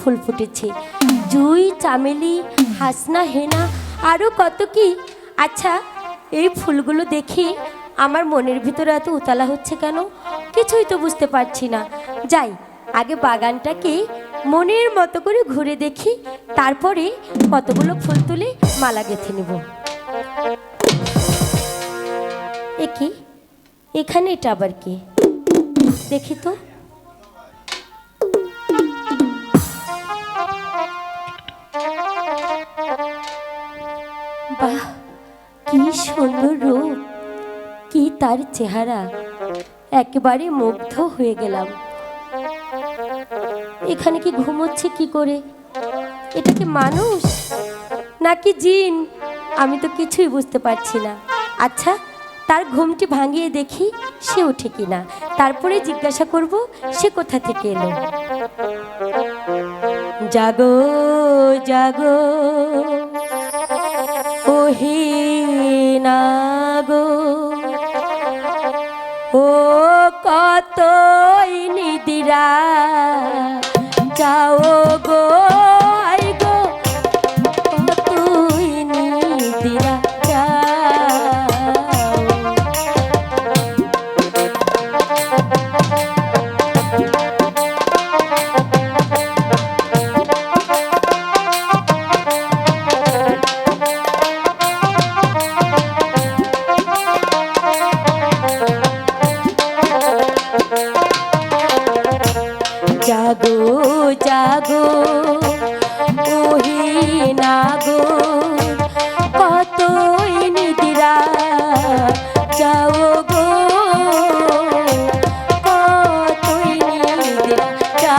ফুল ফুটেছে। জুই, চামেলি, হাসনা, হেনা আরও কত কি? আচ্ছা এই ফুলগুলো দেখে আমার মনের ভিতরে এত উতলা হচ্ছে কেন? কিছুই তো বুঝতে পারছি না। যাই, আগে বাগানটাকে মনের মতো করে ঘুরে দেখি, তারপরে কতগুলো ফুল তুলে মালা গেঁথে নেব। এ কি? এখানে এটা আবার কি? দেখি তো। বাহ কি সুন্দর রূপ, কি তার চেহারা। একেবারে মুগ্ধ হয়ে গেলাম। এখানে কি ঘুমোচ্ছে কি করে? এটা কি মানুষ? নাকি জিন? আমি তো কিছুই বুঝতে পারছি না। আচ্ছা তার ঘুমটি ভাঙিয়ে দেখি সে ওঠে কিনা। তারপরে জিজ্ঞাসা করব, সে কোথা থেকে এলো? জাগো জাগো। রহিনা গো। ও কতই নিদিরা যাও জাগো জাগো ওহে নাগো কতই নিদিরা যাও গো কতই নিদিরা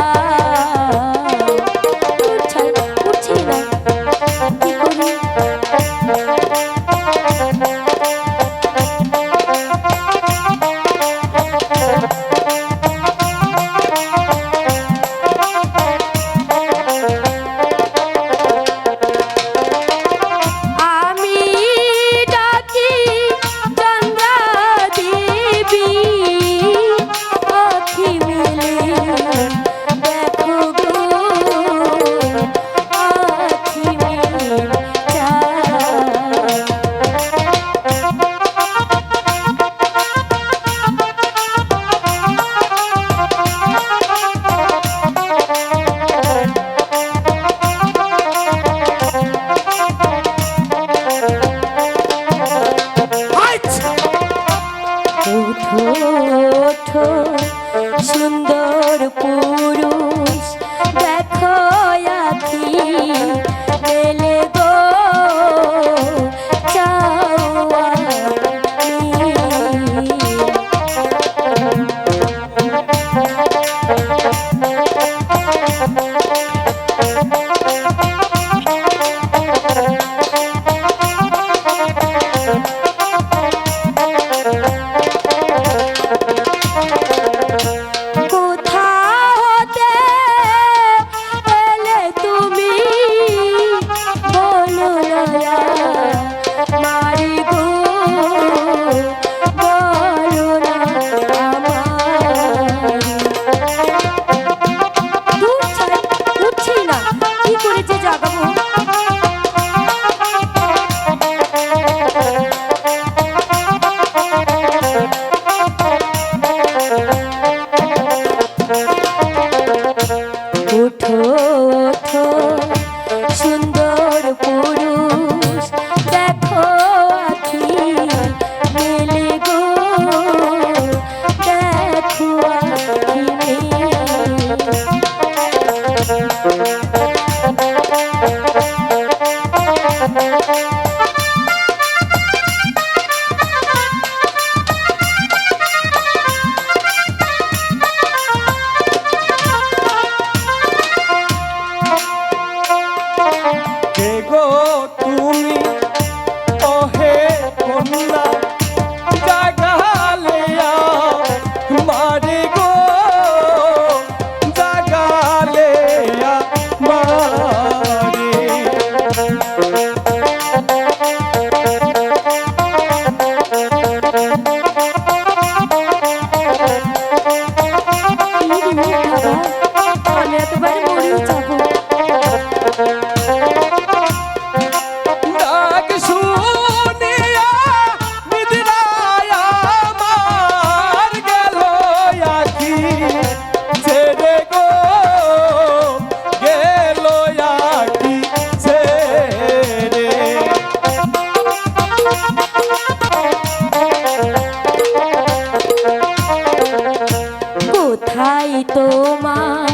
কোথায় তোমার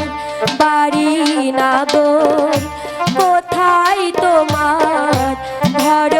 বাড়ি না দোর? কোথায় তোমার ঘর